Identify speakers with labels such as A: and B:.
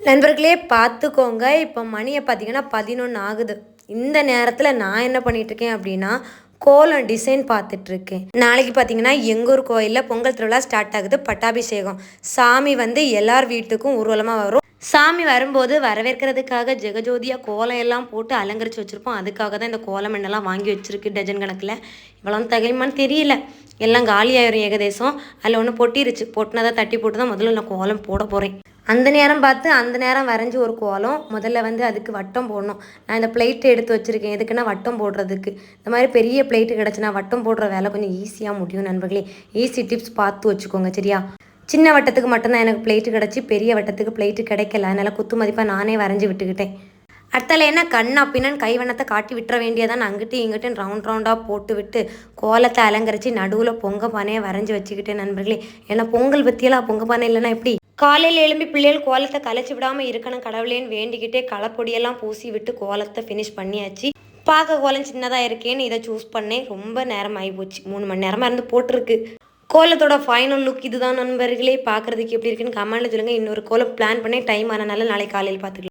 A: நண்பர்களே பார்த்துக்கோங்க. இப்போ மணியை பார்த்தீங்கன்னா பதினொன்று ஆகுது. இந்த நேரத்தில் நான் என்ன பண்ணிகிட்ருக்கேன் அப்படின்னா கோலம் டிசைன் பார்த்துட்ருக்கேன் நாளைக்கு பார்த்தீங்கன்னா எங்கள் ஊர் கோயிலில் பொங்கல் திருவிழா ஸ்டார்ட் ஆகுது. பட்டாபிஷேகம். சாமி வந்து எல்லார் வீட்டுக்கும் ஊர்வலமாக வரும். சாமி வரும்போது வரவேற்கிறதுக்காக ஜெகஜோதியாக கோலம் எல்லாம் போட்டு அலங்கரித்து வச்சுருப்போம். அதுக்காக தான் இந்த கோலம் எண்ணெல்லாம் வாங்கி வச்சுருக்கு டஜன் கணக்கில். இவ்வளோ தகைமான்னு தெரியல. எல்லாம் காலியாயிரும் ஏகதேசம். அதில் ஒன்று பொட்டிருச்சு. பொட்டினதை தட்டி போட்டு தான் முதல்ல நான் கோலம் போட போகிறேன் அந்த நேரம் பார்த்து அந்த நேரம் வரைஞ்சி ஒரு கோலம். முதல்ல வந்து அதுக்கு வட்டம் போடணும். நான் இந்த பிளேட்டு எடுத்து வச்சுருக்கேன். எதுக்குன்னா வட்டம் போடுறதுக்கு. இந்த மாதிரி பெரிய பிளேட்டு கிடச்சினா வட்டம் போடுற வேலை கொஞ்சம் ஈஸியாக முடியும் நண்பர்களே. ஈஸி டிப்ஸ் பார்த்து வச்சுக்கோங்க சரியா? சின்ன வட்டத்துக்கு மட்டும்தான் எனக்கு பிளேட்டு கிடச்சி பெரிய வட்டத்துக்கு பிளேட்டு கிடைக்கல. அதனால் குத்து மதிப்பாக நானே வரைஞ்சி விட்டுக்கிட்டேன். அடுத்தால என்ன? கண்ணா பின்னன் கைவண்ணத்தை காட்டி விட்டுற வேண்டியதான் அங்கிட்டு இங்கிட்டு ரவுண்ட் ரவுண்டாக போட்டு விட்டு கோலத்தை அலங்கரித்து நடுவில் பொங்க பானையை வரைஞ்சி வச்சுக்கிட்டேன் நண்பர்களே. ஏன்னா பொங்கல் பற்றியெல்லாம் பொங்க பானை இல்லைன்னா எப்படி? காலையில் எழும்பி பிள்ளைகள் கோலத்தை கலைச்சி விடாமல் இருக்கணும் கடவுளேன்னு வேண்டிக்கிட்டே களைப்பொடியெல்லாம் பூசி விட்டு கோலத்தை ஃபினிஷ் பண்ணியாச்சு. பார்க்க கோலம் சின்னதாக இருக்கேன்னு இதை சூஸ் பண்ணேன். ரொம்ப நேரம் ஆகி போச்சு. மூணு மணி நேரமாக இருந்து போட்டிருக்கு. கோலத்தோட ஃபைனல் லுக் இதுதான் நண்பர்களே. பார்க்குறதுக்கு எப்படி இருக்குன்னு கமெண்ட்டில் சொல்லுங்கள் இன்னொரு கோலம் பிளான் பண்ணி டைம் ஆனனால நாளை காலையில் பார்த்துக்கலாம்.